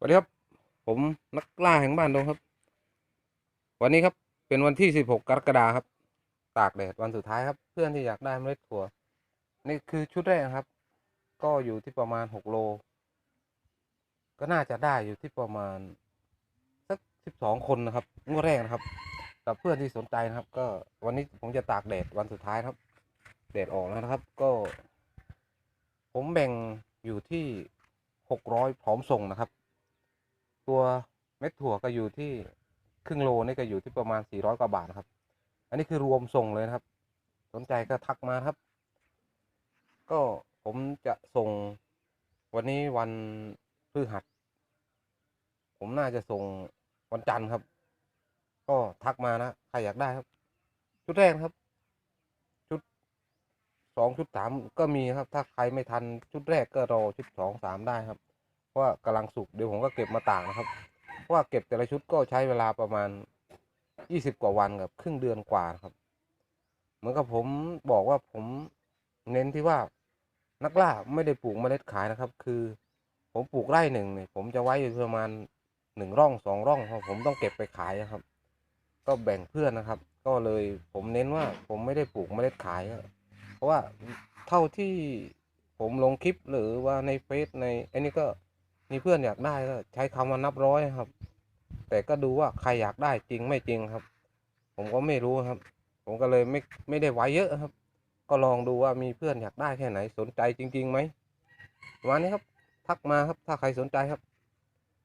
สวัสดีครับ ผมนักล่าแห่งบ้านดงครับ วันนี้ครับเป็นวันที่ 16 กรกฎาคมครับ ตากแดดวันสุดท้ายครับ เพื่อนที่อยากได้เมล็ดถั่ว นี่คือชุดแรกครับ ก็อยู่ที่ประมาณ 6 โล ก็น่าจะได้อยู่ที่ประมาณสัก 12 คนนะครับงวดแรกนะครับกับเพื่อนที่สนใจนะครับ ก็วันนี้ผมจะตากแดดวันสุดท้ายครับแดดออกแล้วนะครับ ก็ ผมแบ่งอยู่ที่ 600 พร้อมส่งนะครับ ตัวเม็ดถั่วก็อยู่ที่ครึ่งโลนี่ก็อยู่ที่ประมาณ 400 กว่าบาทนะครับ อันนี้คือรวมส่งเลยนะครับ สนใจก็ทักมาครับ ก็ผมจะส่งวันนี้วันพฤหัส ผมน่าจะส่งวันจันทร์ครับ ก็ทักมานะใครอยากได้ครับ ชุดแรกครับ ชุดสองชุดสามก็มีครับ ถ้าใครไม่ทันชุดแรกก็รอชุดสองสามได้ครับ ว่ากำลังสุกเดี๋ยวผมก็เก็บมาตากนะครับเพราะว่าเก็บแต่ละชุดก็ใช้เวลาประมาณยี่สิบกว่าวันกับครึ่งเดือนกว่านะครับ เหมือนกับผมบอกว่าผมเน้นที่ว่านักล่าไม่ได้ปลูกเมล็ดขายนะครับ คือ ผมปลูกไร่หนึ่งเนี่ยผมจะไว้อยู่ประมาณหนึ่งร่องสองร่องเพราะผมต้องเก็บไปขายนะครับ ก็แบ่งเพื่อนนะครับ ก็เลยผมเน้นว่าผมไม่ได้ปลูกเมล็ดขาย เพราะว่าเท่าที่ผมลงคลิปหรือว่าในเฟซในอันนี้ก็ มีเพื่อนอยากได้ก็ใช้คำว่านับร้อยครับ แต่ก็ดูว่าใครอยากได้จริงไม่จริงครับ ผมก็ไม่รู้ครับ ผมก็เลยไม่ไม่ได้ไว้เยอะครับ ก็ลองดูว่ามีเพื่อนอยากได้แค่ไหนสนใจจริงๆไหมประมาณนี้ครับ ทักมาครับถ้าใครสนใจครับ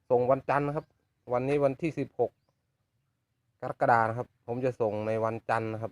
ส่งวันจันทร์ครับ วันนี้วันที่สิบหกกรกฎานะครับ ผมจะส่งในวันจันทร์นะครับ